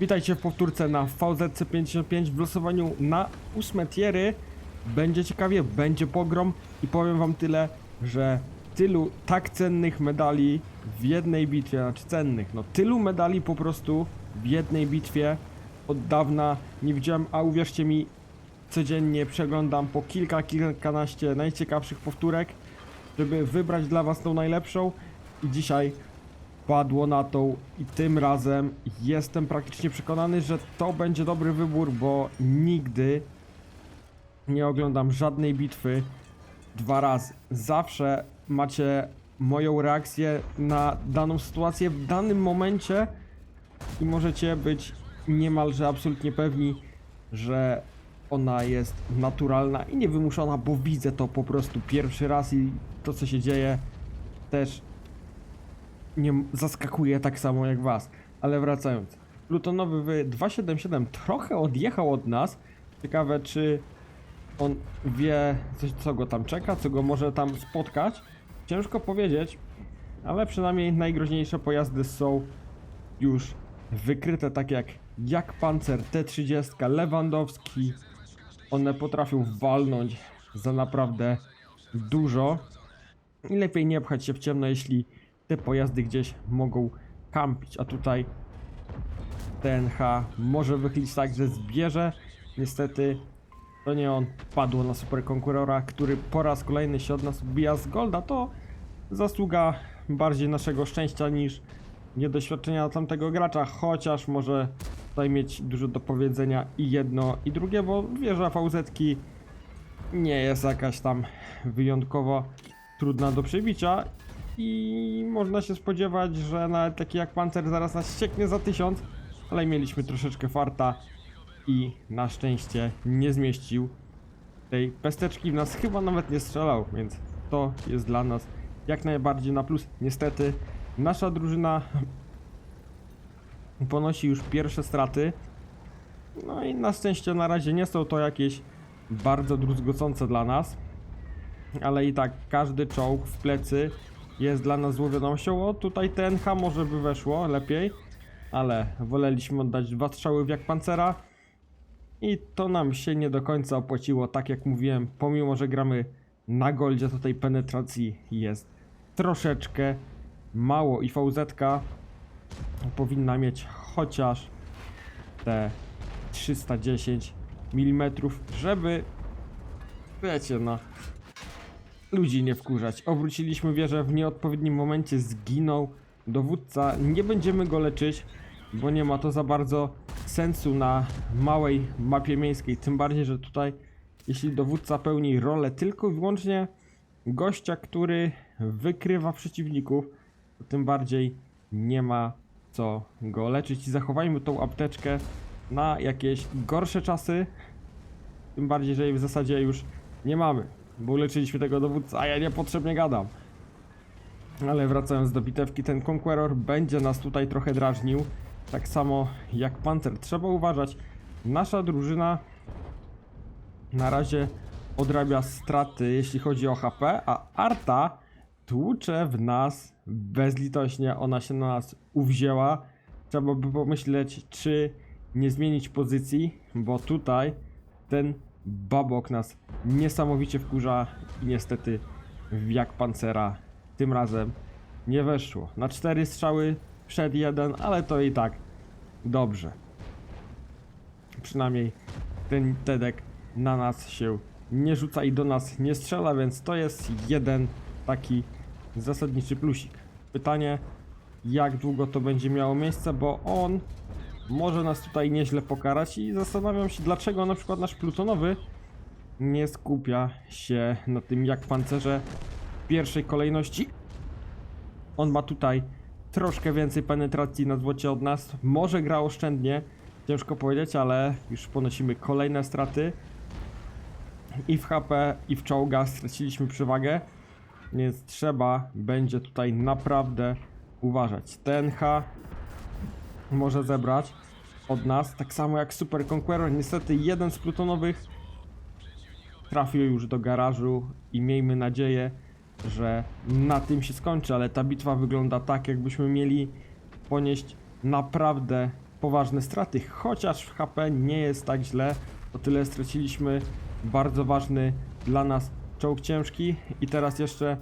Witajcie w powtórce na VZC55 w losowaniu na ósme tiery. Będzie ciekawie, będzie pogrom i powiem wam tyle, że tylu tak cennych medali w jednej bitwie, znaczy cennych, no tylu medali po prostu w jednej bitwie od dawna nie widziałem, a uwierzcie mi, codziennie przeglądam po kilka, kilkanaście najciekawszych powtórek, żeby wybrać dla was tą najlepszą i dzisiaj padło na tą i tym razem jestem praktycznie przekonany, że to będzie dobry wybór, bo nigdy nie oglądam żadnej bitwy dwa razy. Zawsze macie moją reakcję na daną sytuację w danym momencie i możecie być niemalże absolutnie pewni, że ona jest naturalna i niewymuszona, bo widzę to po prostu pierwszy raz i to co się dzieje też nie zaskakuje tak samo jak was. Ale wracając. Plutonowy w 277 trochę odjechał od nas. Ciekawe czy on wie coś co go tam czeka, co go może tam spotkać. Ciężko powiedzieć, ale przynajmniej najgroźniejsze pojazdy są już wykryte, tak jak jak Panzer T30, Lewandowski. One potrafią walnąć za naprawdę dużo. I lepiej nie pchać się w ciemno, jeśli te pojazdy gdzieś mogą kampić. A tutaj TNH może wychylić tak, że zbierze. Niestety to nie on padło na super konkurora, który po raz kolejny się od nas odbija z Golda. To zasługa bardziej naszego szczęścia niż niedoświadczenia tamtego gracza, chociaż może tutaj mieć dużo do powiedzenia i jedno i drugie, bo wieża vz nie jest jakaś tam wyjątkowo trudna do przebicia i można się spodziewać, że nawet taki jak Pancer zaraz nas ścieknie za tysiąc, ale mieliśmy troszeczkę farta i na szczęście nie zmieścił tej pesteczki w nas chyba nawet nie strzelał, więc to jest dla nas jak najbardziej na plus. Niestety nasza drużyna ponosi już pierwsze straty. No i na szczęście na razie nie są to jakieś bardzo druzgocące dla nas. Ale i tak każdy czołg w plecy jest dla nas złą. O, tutaj TNH może by weszło lepiej, ale woleliśmy oddać dwa strzały w jak pancera. I to nam się nie do końca opłaciło, tak jak mówiłem, pomimo że gramy na goldzie, to tej penetracji jest troszeczkę mało i VZ powinna mieć chociaż te 310 mm, żeby wiecie no ludzi nie wkurzać. Obróciliśmy wieżę w nieodpowiednim momencie, zginął dowódca. Nie będziemy go leczyć, bo nie ma to za bardzo sensu na małej mapie miejskiej. Tym bardziej, że tutaj, jeśli dowódca pełni rolę tylko i wyłącznie gościa, który wykrywa przeciwników, to tym bardziej nie ma co go leczyć. Zachowajmy tą apteczkę na jakieś gorsze czasy. Tym bardziej, że jej w zasadzie już nie mamy, bo uleczyliśmy tego dowódcę, a ja niepotrzebnie gadam. Ale wracając do bitewki, ten Conqueror będzie nas tutaj trochę drażnił. Tak samo jak Panzer. Trzeba uważać, nasza drużyna na razie odrabia straty, jeśli chodzi o HP, a Arta tłucze w nas bezlitośnie. Ona się na nas uwzięła. Trzeba by pomyśleć, czy nie zmienić pozycji, bo tutaj ten babok nas niesamowicie wkurza i niestety jak pancera tym razem nie weszło. Na cztery strzały przed jeden, ale to i tak dobrze. Przynajmniej ten Tedek na nas się nie rzuca i do nas nie strzela, więc to jest jeden taki zasadniczy plusik. Pytanie, jak długo to będzie miało miejsce, bo on może nas tutaj nieźle pokarać i zastanawiam się, dlaczego na przykład nasz plutonowy nie skupia się na tym jak pancerze w pierwszej kolejności. On ma tutaj troszkę więcej penetracji na złocie od nas. Może gra oszczędnie, ciężko powiedzieć, ale już ponosimy kolejne straty. I w HP, i w czołgach straciliśmy przewagę, więc trzeba będzie tutaj naprawdę uważać. TNH może zebrać od nas, tak samo jak Super Conqueror. Niestety jeden z plutonowych trafił już do garażu i miejmy nadzieję, że na tym się skończy, ale ta bitwa wygląda tak, jakbyśmy mieli ponieść naprawdę poważne straty, chociaż w HP nie jest tak źle, o tyle straciliśmy bardzo ważny dla nas czołg ciężki i teraz jeszcze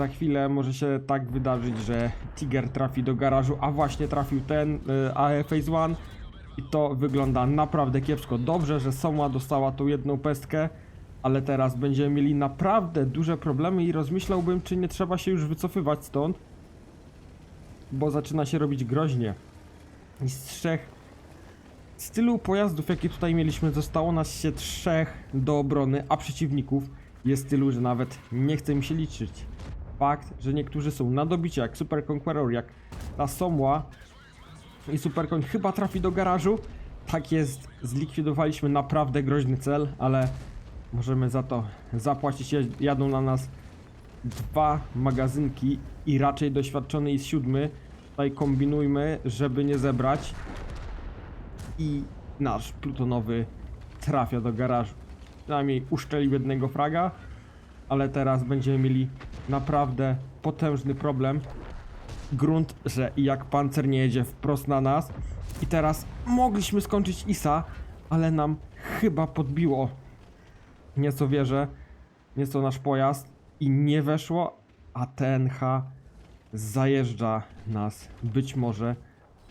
za chwilę może się tak wydarzyć, że Tiger trafi do garażu, a właśnie trafił ten y, AE Phase 1 i to wygląda naprawdę kiepsko. Dobrze, że Soma dostała tą jedną pestkę, ale teraz będziemy mieli naprawdę duże problemy i rozmyślałbym, czy nie trzeba się już wycofywać stąd, bo zaczyna się robić groźnie. I z trzech z tylu pojazdów, jakie tutaj mieliśmy, zostało nas się trzech do obrony, a przeciwników jest tylu, że nawet nie chce mi się liczyć. Fakt, że niektórzy są na dobicie, jak Super Conqueror, jak ta Somła i Super Koń chyba trafi do garażu. Tak jest, zlikwidowaliśmy naprawdę groźny cel, ale możemy za to zapłacić. Jad- Jadą na nas dwa magazynki i raczej doświadczony jest siódmy. Tutaj kombinujmy, żeby nie zebrać i nasz plutonowy trafia do garażu. Przynajmniej uszczelił jednego fraga, ale teraz będziemy mieli naprawdę potężny problem. Grunt, że jak pancer nie jedzie wprost na nas. I teraz mogliśmy skończyć ISA, ale nam chyba podbiło nieco wieżę, nieco nasz pojazd i nie weszło, a TNH zajeżdża nas być może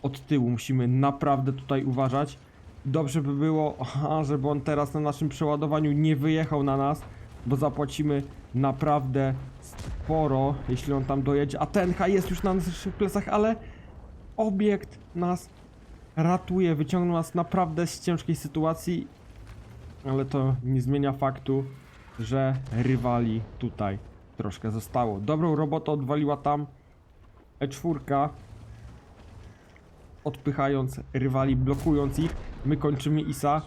od tyłu. Musimy naprawdę tutaj uważać. Dobrze by było, aha, żeby on teraz na naszym przeładowaniu nie wyjechał na nas, bo zapłacimy naprawdę sporo, jeśli on tam dojedzie. A TNH jest już na naszych plecach, ale obiekt nas ratuje, wyciągnął nas naprawdę z ciężkiej sytuacji, ale to nie zmienia faktu, że rywali tutaj troszkę zostało. Dobrą robotę odwaliła tam E4, odpychając rywali, blokując ich. My kończymy ISA.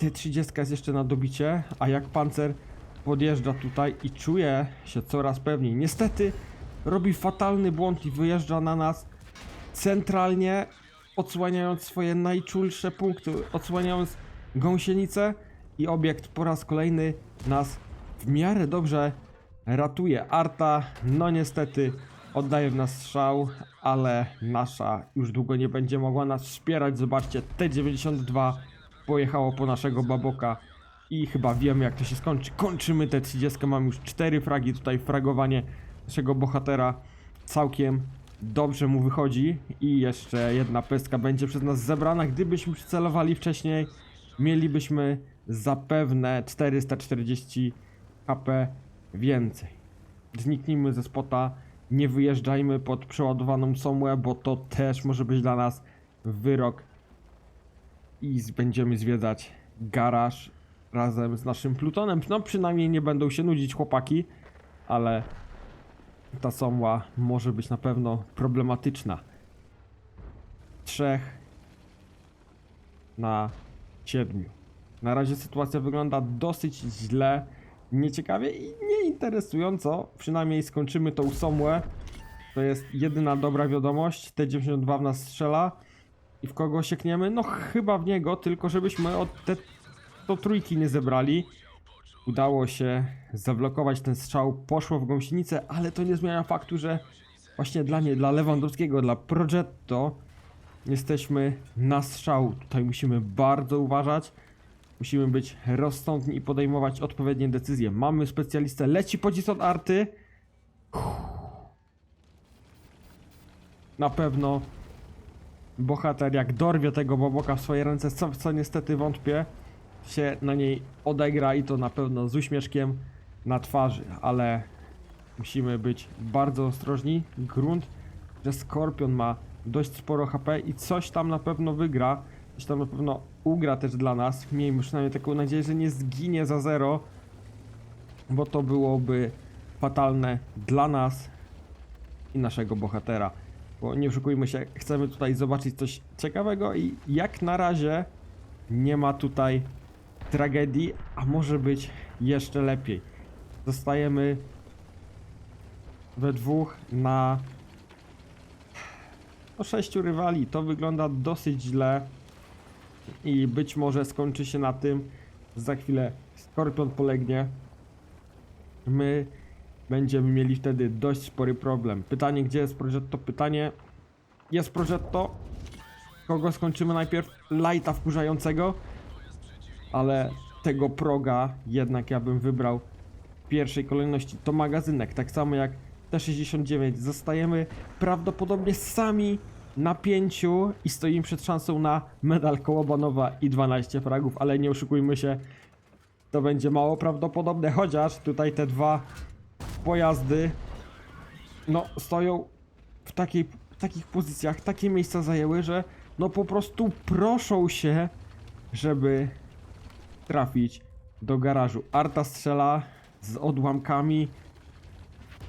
T30 jest jeszcze na dobicie, a jak pancer podjeżdża tutaj i czuje się coraz pewniej. Niestety robi fatalny błąd i wyjeżdża na nas centralnie, odsłaniając swoje najczulsze punkty, odsłaniając gąsienicę i obiekt po raz kolejny nas w miarę dobrze ratuje. Arta, no niestety, oddaje w nas strzał, ale nasza już długo nie będzie mogła nas wspierać. Zobaczcie, T92 pojechało po naszego baboka i chyba wiemy jak to się skończy. Kończymy T30, mam już 4 fragi, tutaj fragowanie naszego bohatera całkiem dobrze mu wychodzi i jeszcze jedna pestka będzie przez nas zebrana. Gdybyśmy przycelowali wcześniej, mielibyśmy zapewne 440 HP więcej. Zniknijmy ze spota, nie wyjeżdżajmy pod przeładowaną somłę, bo to też może być dla nas wyrok. I będziemy zwiedzać garaż razem z naszym plutonem. No przynajmniej nie będą się nudzić chłopaki, ale ta somła może być na pewno problematyczna. Trzech na siedmiu. Na razie sytuacja wygląda dosyć źle, nieciekawie i nieinteresująco. Przynajmniej skończymy tą somłę. To jest jedyna dobra wiadomość. T92 w nas strzela. I w kogo siekniemy? No chyba w niego, tylko żebyśmy od te to trójki nie zebrali. Udało się zablokować ten strzał, poszło w gąsienicę, ale to nie zmienia faktu, że właśnie dla nie, dla Lewandowskiego, dla Progetto jesteśmy na strzał. Tutaj musimy bardzo uważać. Musimy być rozsądni i podejmować odpowiednie decyzje. Mamy specjalistę, leci pocisk od arty. Na pewno bohater jak dorwie tego boboka w swoje ręce, co, co niestety wątpię, się na niej odegra i to na pewno z uśmieszkiem na twarzy, ale musimy być bardzo ostrożni. Grunt, że Skorpion ma dość sporo HP i coś tam na pewno wygra, coś tam na pewno ugra też dla nas. Miejmy przynajmniej taką nadzieję, że nie zginie za zero, bo to byłoby fatalne dla nas i naszego bohatera. Bo nie oszukujmy się, chcemy tutaj zobaczyć coś ciekawego i jak na razie nie ma tutaj tragedii, a może być jeszcze lepiej. Zostajemy we dwóch na sześciu rywali. To wygląda dosyć źle i być może skończy się na tym, za chwilę Skorpion polegnie. My będziemy mieli wtedy dość spory problem. Pytanie, gdzie jest Progetto? Pytanie, jest Progetto? kogo skończymy najpierw? Lighta wkurzającego, ale tego proga jednak ja bym wybrał w pierwszej kolejności. To magazynek, tak samo jak T69. Zostajemy prawdopodobnie sami na pięciu i stoimy przed szansą na medal Kołobanowa i 12 fragów, ale nie oszukujmy się, to będzie mało prawdopodobne, chociaż tutaj te dwa pojazdy no stoją w, takiej, w takich pozycjach, takie miejsca zajęły, że no po prostu proszą się, żeby trafić do garażu. Arta strzela z odłamkami,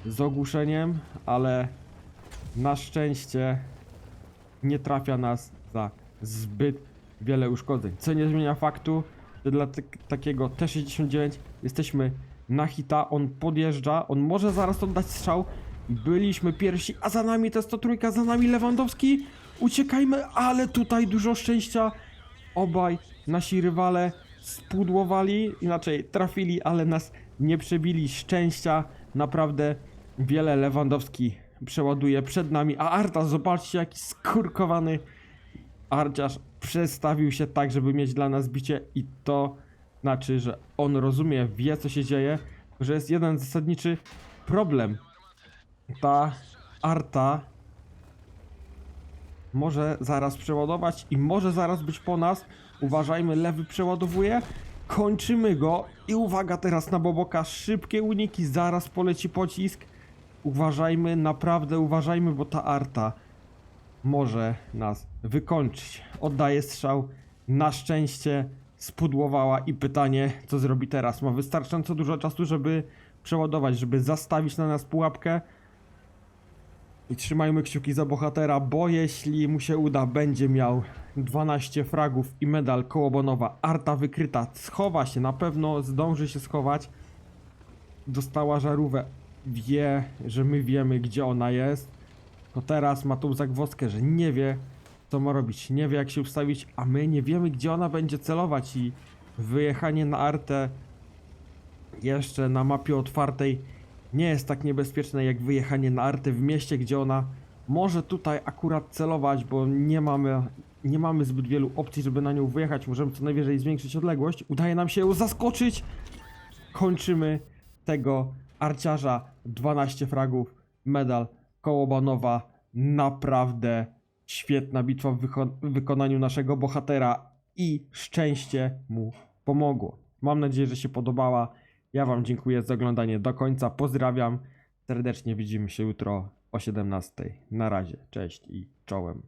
z ogłuszeniem, ale na szczęście nie trafia nas za zbyt wiele uszkodzeń. Co nie zmienia faktu, że dla tak- takiego T69 jesteśmy na hita, on podjeżdża, on może zaraz oddać strzał. Byliśmy pierwsi, a za nami to 103, za nami Lewandowski. Uciekajmy, ale tutaj dużo szczęścia. Obaj nasi rywale spudłowali, inaczej trafili, ale nas nie przebili szczęścia. Naprawdę wiele Lewandowski przeładuje przed nami, a Arta, zobaczcie jaki skurkowany Arciarz przestawił się tak, żeby mieć dla nas bicie i to znaczy, że on rozumie, wie co się dzieje, że jest jeden zasadniczy problem. Ta Arta może zaraz przeładować i może zaraz być po nas. Uważajmy, lewy przeładowuje. Kończymy go i uwaga teraz na Boboka, szybkie uniki, zaraz poleci pocisk. Uważajmy, naprawdę uważajmy, bo ta Arta może nas wykończyć. Oddaje strzał. Na szczęście spudłowała i pytanie, co zrobi teraz. Ma wystarczająco dużo czasu, żeby przeładować, żeby zastawić na nas pułapkę. I trzymajmy kciuki za bohatera, bo jeśli mu się uda, będzie miał 12 fragów i medal kołobonowa. Arta wykryta, schowa się, na pewno zdąży się schować. Dostała żarówę, wie, że my wiemy, gdzie ona jest. To teraz ma tą zagwozdkę, że nie wie, co ma robić, nie wie, jak się ustawić, a my nie wiemy, gdzie ona będzie celować i wyjechanie na Artę jeszcze na mapie otwartej nie jest tak niebezpieczne jak wyjechanie na Artę w mieście, gdzie ona może tutaj akurat celować, bo nie mamy, nie mamy zbyt wielu opcji, żeby na nią wyjechać. Możemy co najwyżej zwiększyć odległość. Udaje nam się ją zaskoczyć. Kończymy tego arciarza. 12 fragów, medal Kołobanowa. Naprawdę świetna bitwa w wyko- wykonaniu naszego bohatera i szczęście mu pomogło. Mam nadzieję, że się podobała. Ja Wam dziękuję za oglądanie do końca. Pozdrawiam. Serdecznie widzimy się jutro o 17. Na razie. Cześć i czołem.